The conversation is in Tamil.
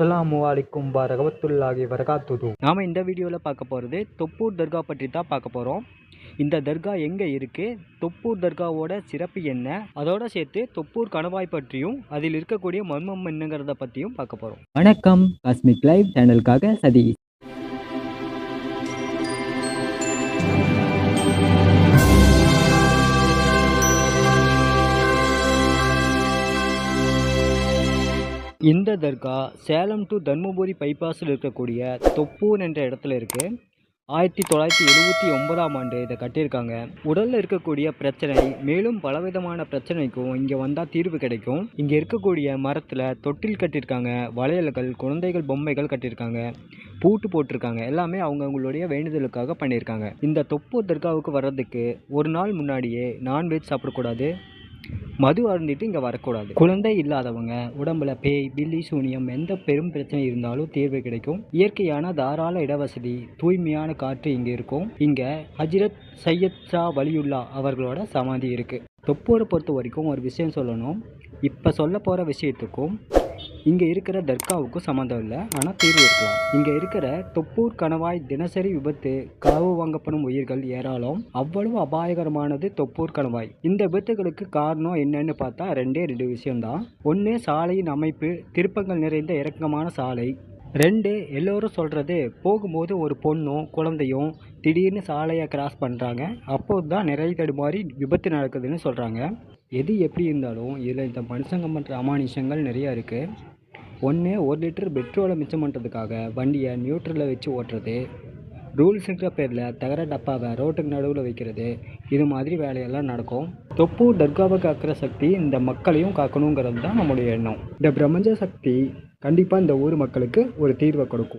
அஸ்ஸலாமு அலைக்கும் வரகவத்துல்லாஹி வரகாத்துது நாம் இந்த வீடியோவில் பார்க்க போகிறது தொப்பூர் தர்கா பற்றி தான் பார்க்க போகிறோம் இந்த தர்கா எங்கே இருக்குது தொப்பூர் தர்காவோட சிறப்பு என்ன? அதோட சேர்த்து தொப்பூர் கணவாய் பற்றியும் அதில் இருக்கக்கூடிய மர்மம் என்னங்கிறத பற்றியும் பார்க்க போகிறோம் வணக்கம். காஸ்மிக் லைவ் சேனலுக்காக சதீஷ். இந்த தர்கா சேலம் டு தர்மபுரி பைபாஸில் இருக்கக்கூடிய தொப்பூர் என்ற இடத்துல இருக்குது ஆயிரத்தி தொள்ளாயிரத்தி எழுபத்தி ஒன்பதாம் ஆண்டு இதை கட்டியிருக்காங்க. உடலில் இருக்கக்கூடிய பிரச்சனை மேலும் பலவிதமான பிரச்சனைக்கும் இங்கே வந்தால் தீர்வு கிடைக்கும். இங்கே இருக்கக்கூடிய மரத்தில் தொட்டில் கட்டியிருக்காங்க வளையல்கள் குழந்தைகள் பொம்மைகள் கட்டியிருக்காங்க பூட்டு போட்டிருக்காங்க. எல்லாமே அவங்கவுங்களுடைய வேண்டுதலுக்காக பண்ணியிருக்காங்க. இந்த தொப்பூர் தர்காவுக்கு வர்றதுக்கு ஒரு நாள் முன்னாடியே நான்வெஜ் சாப்பிடக்கூடாது. மது அருந்திட்டு இங்கே வரக்கூடாது. குழந்தை இல்லாதவங்க உடம்புல பேய் பில்லி சூனியம் எந்த பெரும் பிரச்சனை இருந்தாலும் தீர்வு கிடைக்கும். இயற்கையான தாராள இடவசதி தூய்மையான காற்று இங்கே இருக்கும். இங்கே ஹஜ்ரத் சையத் ஷா வலியுல்லா அவர்களோட சமாதி இருக்குது தொப்பூரை பொறுத்த வரைக்கும் ஒரு விஷயம் சொல்லணும். இப்போ சொல்ல போகிற விஷயத்துக்கும் இங்கே இருக்கிற தர்காவுக்கும் சம்மந்தம் இல்லை. ஆனால் தீர்வு இருக்கலாம். இங்கே இருக்கிற தொப்பூர் கணவாய் தினசரி விபத்து களவு வாங்கப்படும் உயிர்கள் ஏராளம். அவ்வளவு அபாயகரமானது தொப்பூர் கணவாய். இந்த விபத்துகளுக்கு காரணம் என்னன்னு பார்த்தா ரெண்டே ரெண்டு விஷயம்தான். ஒன்று சாலையின் அமைப்பு திருப்பங்கள் நிறைந்த இறக்கமான சாலை. ரெண்டு எல்லோரும் சொல்கிறது போகும்போது ஒரு பொண்ணும் குழந்தையும் திடீர்னு சாலையை கிராஸ் பண்ணுறாங்க அப்போது தான் நிறைய தடுமாறி விபத்து நடக்குதுன்னு சொல்கிறாங்க எது எப்படி இருந்தாலும் இதில் இந்த மனுஷங்க பண்ணுற அமானுஷங்கள் நிறையா இருக்குது ஒன்று ஒரு லிட்டர் பெட்ரோலை மிச்சம் பண்ணுறதுக்காக வண்டியை நியூட்ரலில் வச்சு ஓட்டுறது. ரூல்ஸுங்கிற பேரில் தகர டப்பாவை ரோட்டுக்கு நடுவில் வைக்கிறது. இது மாதிரி வேலையெல்லாம் நடக்கும். தொப்பு தர்காவை காக்கிற சக்தி இந்த மக்களையும் காக்கணுங்கிறது தான் நம்மளுடைய எண்ணம். இந்த பிரபஞ்ச சக்தி கண்டிப்பாக இந்த ஊர் மக்களுக்கு ஒரு தீர்வை கொடுக்கும்.